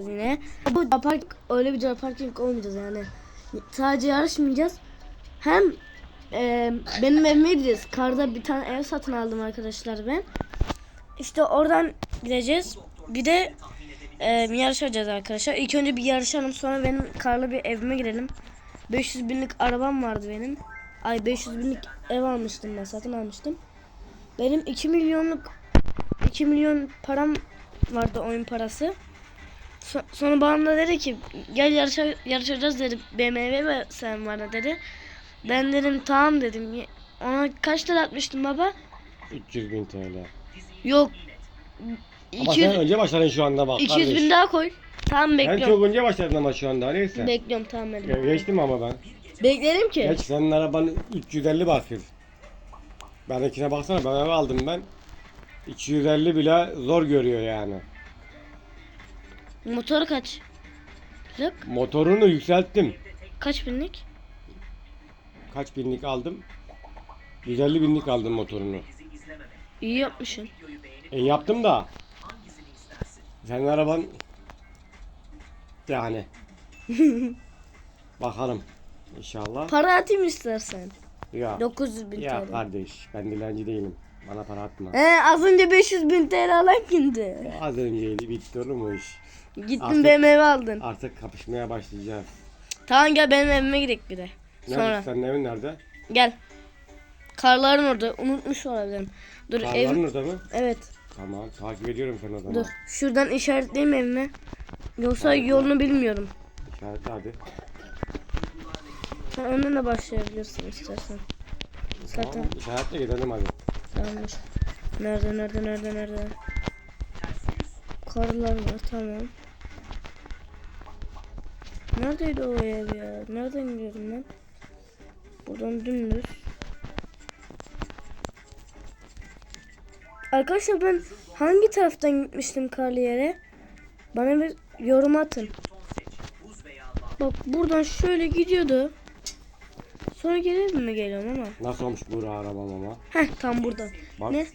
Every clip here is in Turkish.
yine. Bu park öyle bir parking olmayacağız yani. Sadece yarışmayacağız. Hem e, benim evime gideceğiz. Karda bir tane ev satın aldım arkadaşlar ben. İşte oradan gideceğiz. Bir de e, yarışacağız arkadaşlar. İlk önce bir yarışalım sonra benim karlı bir evime girelim. 500 binlik arabam vardı benim. Ay 500 binlik ev almıştım ben satın almıştım. Benim 2 milyonluk 2 milyon param vardı oyun parası. So- sonra da dedi ki gel yarışa, yarışacağız dedi. BMW ve sen var dedi. Ben dedim tamam dedim. Ona kaç lira atmıştım baba? 300 bin TL. Yok. Ama 200, sen önce başladın şu anda bak 200 kardeş. bin daha koy. Tamam bekliyorum. çok önce başladın ama şu anda neyse. Bekliyorum tamam. Ya Geçtim ama ben. Beklerim ki. Geç senin araban 350 basıyor. Benimkine baksana ben eve aldım ben. 250 bile zor görüyor yani. Motoru kaç? Lık? Motorunu yükselttim. Kaç binlik? Kaç binlik aldım? 150 binlik aldım motorunu. İyi yapmışsın. E yaptım da. Senin araban yani. Bakalım. İnşallah. Para atayım istersen. Ya. 900 bin Ya TL. kardeş ben dilenci değilim. Bana para atma. He az önce 500 bin TL alan kimdi? Az önceydi bitti oğlum o iş. Gittin Artık- BMW aldın. Artık kapışmaya başlayacağız. Tamam gel benim evime gidelim bir de. Sonra Nerede? Senin evin nerede? gel. Karların orada. Unutmuş olabilirim. Dur Karların ev. orada mı? Evet. Tamam takip ediyorum seni o zaman. Dur. Şuradan işaretleyeyim evimi. Yoksa yolunu bilmiyorum. İşaretle hadi. Sen önden de başlayabilirsin istersen. Zaten Tamam, işaretle gidelim hadi. Tamamdır. Nerede nerede nerede nerede? Karlar var tamam. Neredeydi o ev ya? Nereden gidiyorum ben? Buradan dümdüz. Arkadaşlar ben hangi taraftan gitmiştim karlı yere? Bana bir yorum atın. Bak buradan şöyle gidiyordu. Sonra geri mi geliyorum ama? Nasıl olmuş bu arabam ama? Heh tam buradan. Bak Ne?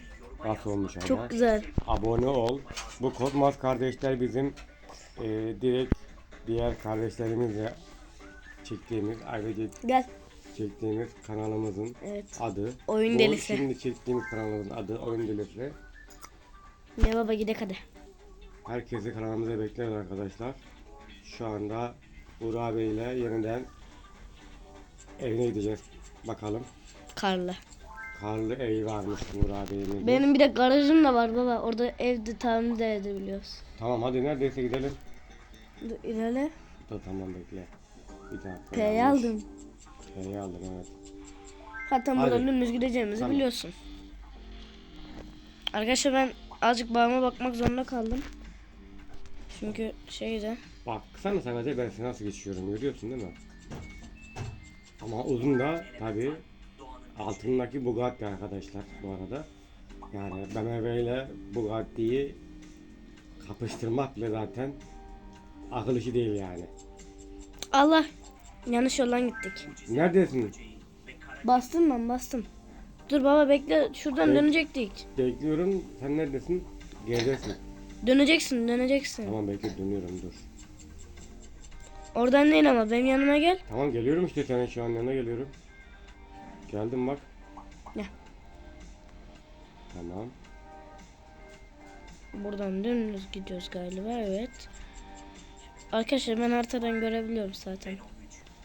nasıl olmuş ama. Çok güzel. Abone ol. Bu Kozmaz kardeşler bizim e, direkt diğer kardeşlerimizle çektiğimiz ayrıca Gel. çektiğimiz kanalımızın Evet. adı. Oyun Bu delisi. Şimdi çektiğimiz kanalımızın adı Oyun Delisi. Ne baba gidek hadi. Herkesi kanalımıza bekliyoruz arkadaşlar. Şu anda Uğur Bey ile yeniden evine gideceğiz. Bakalım. Karlı. Karlı ev varmış Uğur Bey'in. Benim bir de garajım da var baba. Orada evde tamir de edebiliyoruz. Tamam hadi neredeyse gidelim. Dur ilerle. Dur tamam bekle. Bir dakika. P'yi aldım. P'yi aldım evet. Zaten buradan dümdüz gideceğimizi Tamam. biliyorsun. Arkadaşlar ben azıcık bağıma bakmak zorunda kaldım. Çünkü şeyde. Bak sana sadece ben seni nasıl geçiyorum görüyorsun değil mi? Ama uzun da tabi altındaki Bugatti arkadaşlar bu arada. Yani BMW ile Bugatti'yi kapıştırmak bile zaten akıl işi değil yani. Allah. Yanlış yoldan gittik. Neredesin? Bastım ben bastım. Dur baba bekle. Şuradan Evet. dönecektik. Bekliyorum. Sen neredesin? Geridesin. Döneceksin döneceksin. Tamam bekle dönüyorum dur. Oradan değil ama benim yanıma gel. Tamam geliyorum işte senin şu an yanına geliyorum. Geldim bak. Gel. Tamam. Buradan dümdüz gidiyoruz galiba evet. Arkadaşlar ben haritadan görebiliyorum zaten.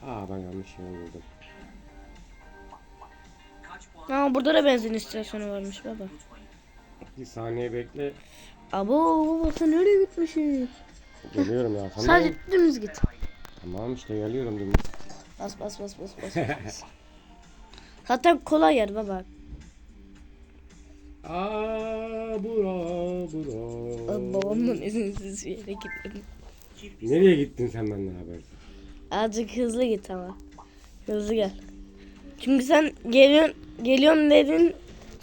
Aa ben yanlış yere girdim. Aa burada da benzin istasyonu varmış baba. Bir saniye bekle. Abo baba sen nereye gitmişsin? Geliyorum ya. Sadece dümdüz git. Tamam işte geliyorum dümdüz. Bas bas bas bas bas. bas. Zaten kolay yer baba. Aa bura bura. Babamdan izinsiz bir yere gittim. Nereye gittin sen benimle haber? Azıcık hızlı git ama. Hızlı gel. Çünkü sen geliyorsun, geliyorum dedin.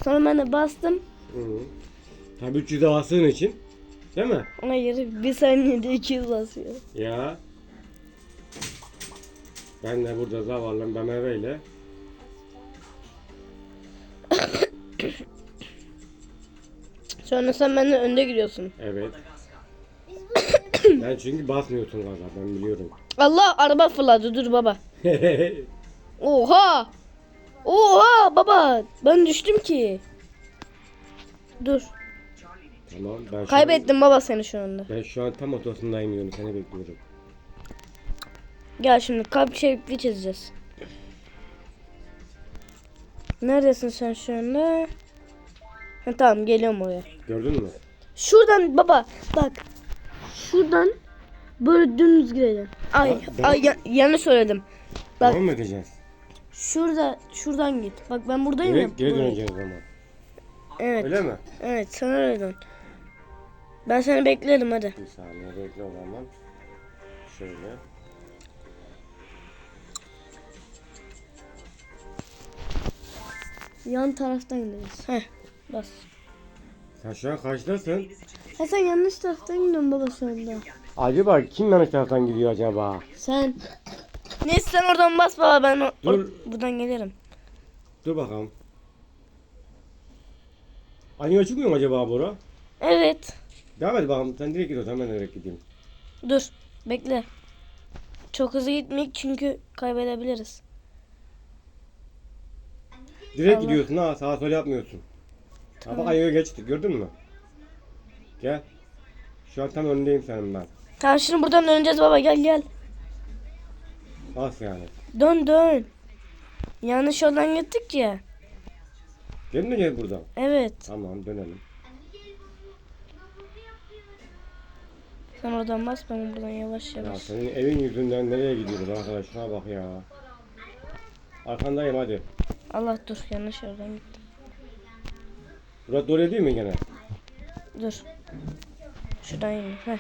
Sonra ben de bastım. Hı -hı. Tabii 300 havasın için. Değil mi? Hayır bir saniyede 200 basıyor. Ya. Ben de burada zavallı BMW ile Sonra sen benden önde gidiyorsun. evet. Biz bu ben çünkü basmıyorsun gaza ben biliyorum. Allah araba fırladı dur baba. Oha. Oha baba. Ben düştüm ki. Dur. tamam ben şu an, Kaybettim baba seni şu anda. ben şu an tam ortasındayım yolu seni bekliyorum. Gel şimdi kalp şekli çizeceğiz. Neredesin sen şu anda? Ha, tamam geliyorum oraya. Gördün mü? Şuradan baba bak. Şuradan böyle dümdüz gidelim. Ay, Ya, ben- ay ya- yanlış söyledim. Bak Devam mı edeceğiz? şurada şuradan git. Bak ben buradayım ya. Geri buraya. döneceğiz o zaman. Evet. Öyle mi? Evet sen öyle dön. Ben seni beklerim hadi. Bir saniye bekle o zaman. Şöyle. Yan taraftan gideriz. Heh bas. Sen şu an kaçtasın? Ha sen yanlış taraftan gidiyorsun baba şu anda. Acaba kim yanlış taraftan gidiyor acaba? Sen. Neyse sen oradan bas baba ben o- Dur. or- buradan gelirim. Dur bakalım. Aynı çıkmıyor mu acaba Bora? Evet. Devam et bakalım. Sen direkt gidiyorsun. Ben de direkt gideyim. Dur. Bekle. Çok hızlı gitmeyek çünkü kaybedebiliriz. Direkt Allah. gidiyorsun ha. Sağa sola yapmıyorsun. Ha bak ayıya geçtik. Gördün mü? Gel. Şu an tam önündeyim senin ben. Tamam şimdi buradan döneceğiz baba gel gel. Bas yani. Dön dön. Yanlış yoldan gittik ya. Mi gel buradan? Evet. Tamam dönelim. Sen oradan bas ben buradan yavaş Ya yavaş. senin evin yüzünden nereye gidiyoruz arkadaş? Şuna bak ya. Arkandayım hadi. Allah dur yanlış yoldan gittim. Burası doğru değil mi gene? Dur. Şuradan yürü. Heh.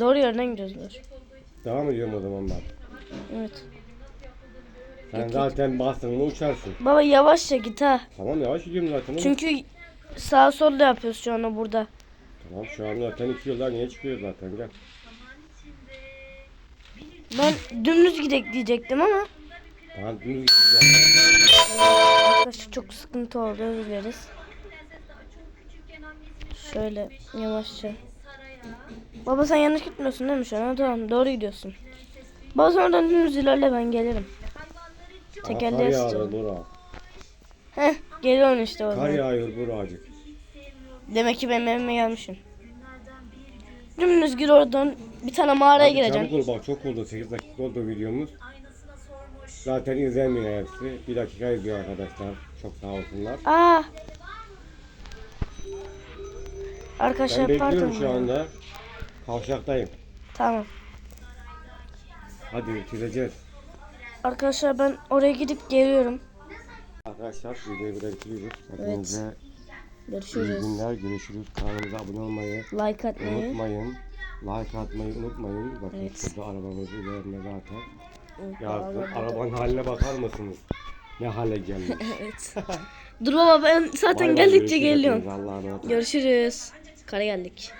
Doğru yerden gidiyoruz dur. Devam ediyorum o zaman ben. Evet. Sen zaten bastın mı uçarsın. Baba yavaşça git ha. Tamam yavaş gidiyorum zaten. oğlum. Çünkü sağ sol da yapıyoruz şu anda burada. Tamam şu an zaten iki yıldan niye çıkıyor zaten gel. Ben dümdüz gidek diyecektim ama Tamam dümdüz arkadaşlar çok sıkıntı oldu özür dileriz. Şöyle yavaşça. Baba sen yanlış gitmiyorsun değil mi şu an? Tamam doğru gidiyorsun. Baba sen oradan dümdüz ilerle ben gelirim. Tekerleğe. Bura. Heh geliyorsun işte o Kar zaman. yağıyor buracık. Demek ki benim evime gelmişsin. Dümdüz gir oradan bir tane mağaraya Hadi gireceğim. Çabuk ol bak çok oldu 8 dakika oldu videomuz. Zaten izlenmiyor hepsi. Bir dakika izliyor arkadaşlar. Çok sağ olsunlar. Aa. Ben Arkadaşlar bekliyorum pardon. şu anda. Kavşaktayım. Tamam. Hadi çizeceğiz. Arkadaşlar ben oraya gidip geliyorum. Arkadaşlar videoyu burada bitiriyoruz. Hepinize iyi Görüşürüz. günler. Görüşürüz. Kanalımıza abone olmayı Like atmayı. unutmayın. Like atmayı unutmayın. Bakın Evet. şurada arabamızı ileride zaten. Ya arabanın haline bakar mısınız? Ne hale gelmiş. evet. Dur baba ben zaten Bay bay, geldikçe geliyorum. Görüşürüz. Kara geldik.